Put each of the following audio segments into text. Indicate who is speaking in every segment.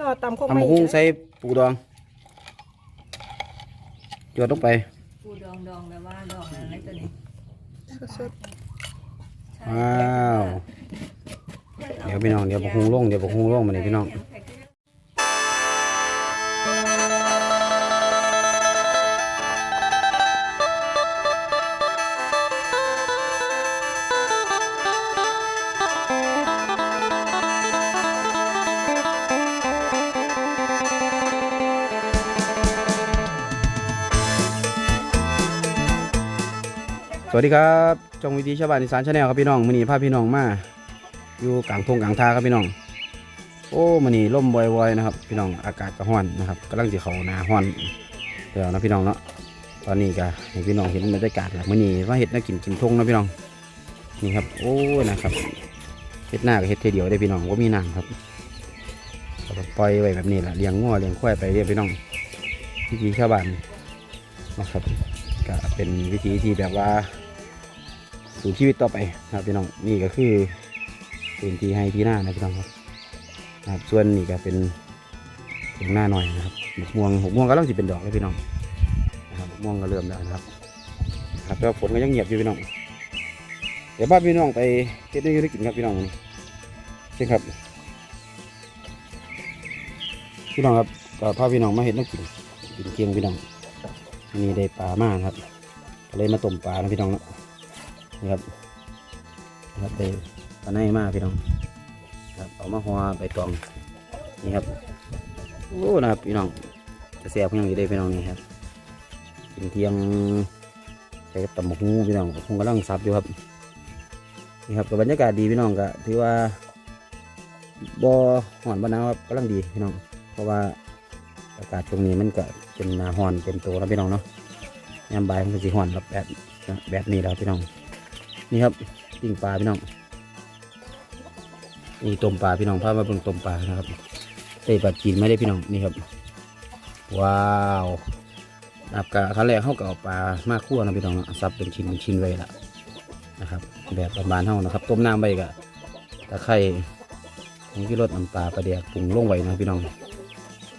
Speaker 1: นอตำคง
Speaker 2: ทำ
Speaker 1: ไม่
Speaker 2: บักหุ้งใส่ปูดองจวดลงไป
Speaker 3: ปูดองดองแบบว่าดองอะไรตัวนี้
Speaker 1: สด
Speaker 2: ว้าว เดี๋ยวพี่น้องเดี๋ยวบักหุ้งลงเดี๋ยวบักหุ้งลงมาเลยพี่น้อง สวัสดีครับจงวิธีชาวบ้านอีสานชาแนลครับพี่น้องมื้อนี้พาพี่น้องมา อยู่กลางทงกลางทาครับพี่น้อง โอ้มื้อนี้ลมวอยๆนะครับ พี่น้องอากาศก็ร้อนนะครับกำลังจะเขานาร้อนเดี๋ยวนะพี่น้องเนาะตอนนี้ก็ให้พี่น้องเห็นบรรยากาศแล้วมื้อนี้ว่าเห็ดน่ากินกินทงนะพี่น้องนี่ครับ โอ้นะครับเห็ดหน้ากับเห็ดเทเดียวได้พี่น้องว่ามีน้ำครับปล่อยไว้แบบนี้แหละเลี้ยงงัวเลี้ยงควายไปเรื่อยพี่น้องวิธีชาวบ้านนะครับ ก็เป็นวิธีที่แบบว่าสู่ชีวิตต่อไปนะครับพี่น้องนี่ก็คือเป็นที่ให้ที่หน้านะพี่น้องครับครับส่วนนี่ก็เป็นเพียงหน้าหน่อยนะครับหมกม่วงหมกม่วงก็เริ่มสิเป็นดอกแล้วพี่น้องนะครับหมกม่วงก็เริ่มแล้วนะครับครับแล้วฝนก็ยังเงียบอยู่พี่น้อง เดี๋ยวบ้านพี่น้องไปเก็บได้ยังได้กินครับพี่น้องวันนี้ใช่ครับ พี่น้องครับก็พาพี่น้องมาเห็นน้ำกินกินเกียงพี่น้อง นนี้ได้ปลามากครับก็เลยมาต้มปลานะพี่น้องนะนี่ครับนะครับได้ปลาในมากพี่น้อง ครับเอามาห่อใบตองนี่ครับโอ้นะครับพี่น้อง จะแซ่บยังอยู่ได้พี่น้องนี่ครับกินเที่ยงใส่กับตำหมกหูพี่น้องคงกำลังซับอยู่ครับนี่ครับกับบรรยากาศดีพี่น้องก็ถือว่าบ่ห่อนบ่หนาวครับกำลังดีพี่น้อง เพราะว่าอากาศตรงนี้มันก็ เป็นหอนเป็นตัวแล้วพี่น้องเนาะยามบ่ายมันก็สิฮ้อนแบบแบบแบบนี้แล้วพี่น้อง นี่ครับปิ้งปลาพี่น้องนี่ต้มปลาพี่น้องพามาเบิ่งต้มปลานะครับเต้ปลาจีนไม่ได้พี่น้องนี่ครับ ว้าวนับกะครั้งแรกเขาก็เอาปลามากคั่วนะพี่น้องเนาะซับเป็นชิ้นเป็นชิ้นไว้ละนะครับ แบบประมาณเท่านะครับ ต้มน้ำไว้กะตะไคร้ของที่รสน้ำปลาปลาเดียกปรุงลงไว้นะพี่น้อง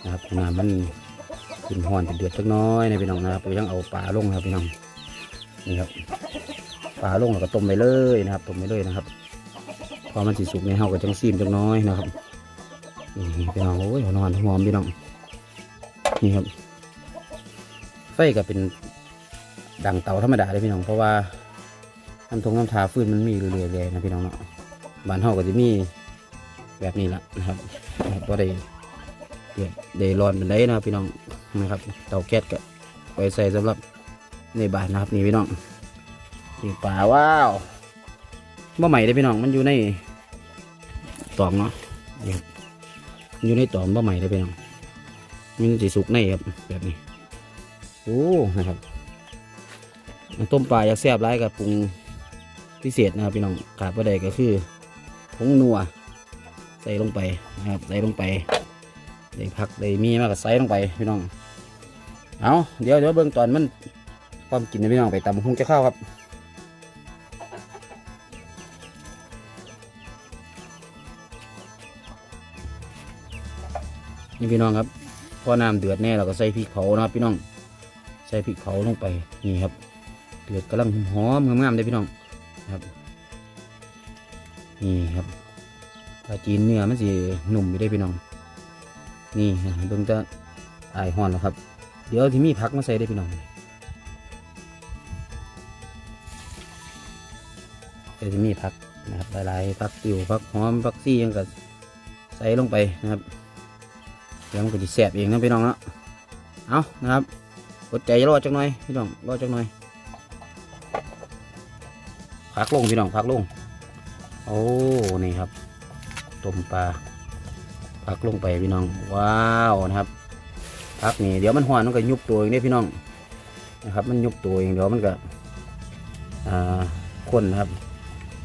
Speaker 2: นะครับน้ำมัน ขึ้นห้อนเดือดสักน้อยนะพี่น้องนะครับก็ยังเอาปลาลงนะครับพี่น้องนี่ครับปลาลงแล้วก็ต้มไปเลยนะครับต้มไปเลยนะครับ พอมันสิสุกในเฮาก็จังซีมจังน้อยนะครับนี่พี่น้องโอ้ยนอนหอมพี่น้องนี่ครับไฟก็เป็นดังเตาธรรมดาเลยพี่น้องเพราะว่าน้ำทงน้ำทาฟืนมันมีเรื่อยๆนะพี่น้องเนาะบ้านเฮาก็จะมีแบบนี้แหละนะครับนะครับก็ได้เดือดเดร้อนเป็นไรนะพี่น้อง นะครับเตาแก๊สก็ไปใส่สำหรับในบ้านนะครับนี่พี่น้องนี่ปลาว้าวบ่ใหม่เลยพี่น้องมันอยู่ในตอมเนาะอยู่ในตอมบ่ใหม่เลยพี่น้องมันจะสุกในครับแบบนี้โอ้นะครับต้มปลาอยากแซ่บร้ายกับปรุงพิเศษนะครับพี่น้องขาดประเดก็คือผงนัวใส่ลงไปนะครับใส่ลงไป ได้พักได้มีมากกับไซลงไปพี่น้อง เอาเดี๋ยวเดี๋ยวเบื้องตอนมันความกินนะพี่น้องไปตำหุ้งจะเข้าวครับนี่พี่น้องครับพอน้ำเดือดแน่เราก็ใส่พริกเผานะครับพี่น้อง ใส่พริกเผาลงไปนี่ครับ เดือดกำลังหอมงามๆเลยพี่น้องนะครับ นี่ครับปลาจีนเนื้อมันสิหนุ่มอยู่ได้พี่น้อง นี่นะเบิ่งจะอายห่อนแล้วครับ เดี๋ยวที่มีพักมาใส่ได้พี่น้องเดี๋ยวที่มีพักนะครับหลายๆพักติวพักหอมพักซี่ยังก็ใส่ลงไปนะครับเดี๋ยวมันก็จะแสบเองนะพี่น้องเนาะเอานะครับอดใจรอจักหน่อยพี่น้องรอจักหน่อยพักลงพี่น้องพักลงโอ้นี่ครับต้มปลา พักลงไปพี่น้อง ว้าวนะครับพักนี่เดี๋ยวมันหวนมันก็ยุบตัวเองได้พี่น้องนะครับ มันยุบตัวเองเดี๋ยวมันก็อ่าข้นนะครับ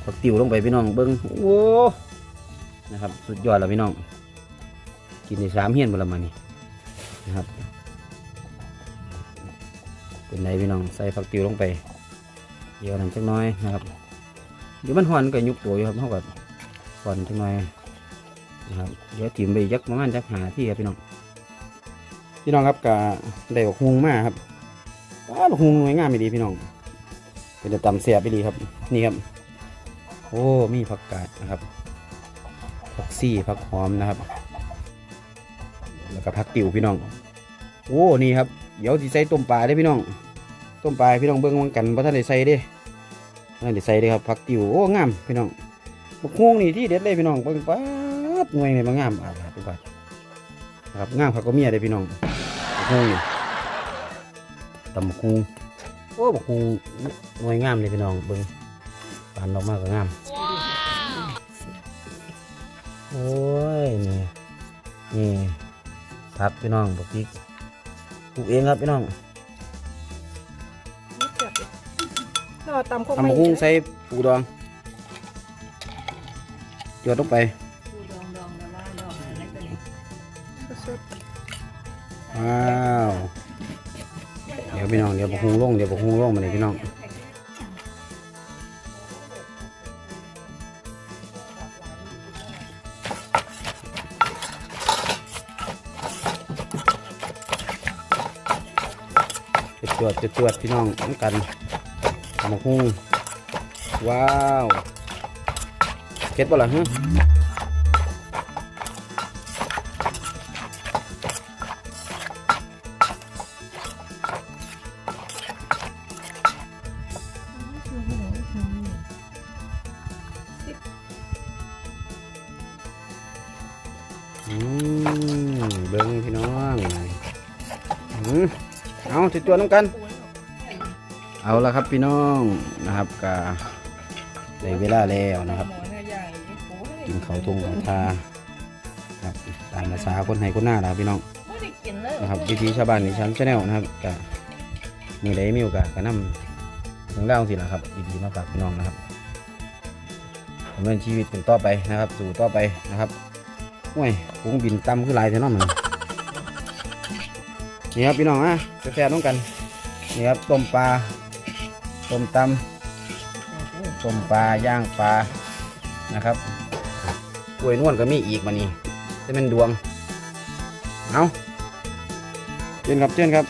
Speaker 2: พักติวลงไปพี่น้องเบิ้งโอ้นะครับ สุดยอดแล้วพี่น้อง กินในสามเฮียนบนละมานี่นะครับ เป็นไรพี่น้องใส่ผักติวลงไป เดี๋ยวนั้นจักน้อยนะครับเดี๋ยวมันหวานมันก็ยุบตัวอยู่ครับเท่ากับหวานจักน้อย นะครับเดี๋ยวจิ้มไปยักประมาณจักหาที่ครับพี่น้องพี่น้องครับกับได้บักฮุงมากครับว้าบักฮุงหน่วยงามไม่ดีพี่น้องเป็นจะตำเสียไปดีครับนี่ครับ โอ้มีผักกาดนะครับผักซี่ผักหอมนะครับ แล้วก็ผักติ๋วพี่น้อง โอ้นี่ครับเดี๋ยวสิใส่ต้มปลาได้พี่น้องต้มปลาพี่น้องเบิ่งวังกันเพราะท่านได้ใส่เด้ท่านได้ใส่เด้ครับผักติ๋วโอ้งามพี่น้องบักฮวงนี่ที่เด็ดเลยพี่น้องเบิ่งป๊า หน่วยนี่มันงามอะครับพี่ปัดนะครับงามผักก็เมียเด้อพี่น้องบักฮวงนี่ตำบักฮวงโอ้บักฮวงหน่วยงามเลยพี่น้องเบิ่งปานออกมาก็งามโอ้ยนี่นี่ครับพี่น้องบักพริกปลูกเองครับพี่น้อง
Speaker 1: เราตำคง
Speaker 2: ทำ
Speaker 1: ไม่
Speaker 2: บักฮุ้งใส่ปูดองจวดลงไป
Speaker 3: ว้าว
Speaker 2: เดี๋ยวพี่น้องเดี๋ยวบักฮุงลงเดี๋ยวบักฮุงลงมาเลยพี่น้องจะจวดจะจวดพี่น้องน้ำกันทำบักฮุงว้าวเก็ดบ่ล่ะฮะ อืมเบิ้งพี่น้องอืมเอาจุดจวนน้ำกัน เอาละครับพี่น้องนะครับกาได้เวลาแล้วนะครับ
Speaker 3: กิ
Speaker 2: นเขาทงเขาทาครับตามภาษาคนไทยคนหน้านะครับพี่น้อง
Speaker 3: นะ
Speaker 2: ครับวิธีชาวบ้านในชั้นชาแนลนะครับกะมือใดมีโอกาสก็นำเรื่องราวสิละครับดีๆมาฝากพี่น้องนะครับดำเนินชีวิตเป็นต่อไปนะครับ สู่ต่อไปนะครับ ห่วยพุงบินต่ำคือหลายเท่านั้นมันนี่ครับพี่น้องอะแซ่บๆน้องกันนี่ครับต้มปลาต้มตำต้มปลาย่างปลานะครับกล้วยนวลก็มีอีกมานี่จะเป็นดวงเอาเจนครับเจนครับ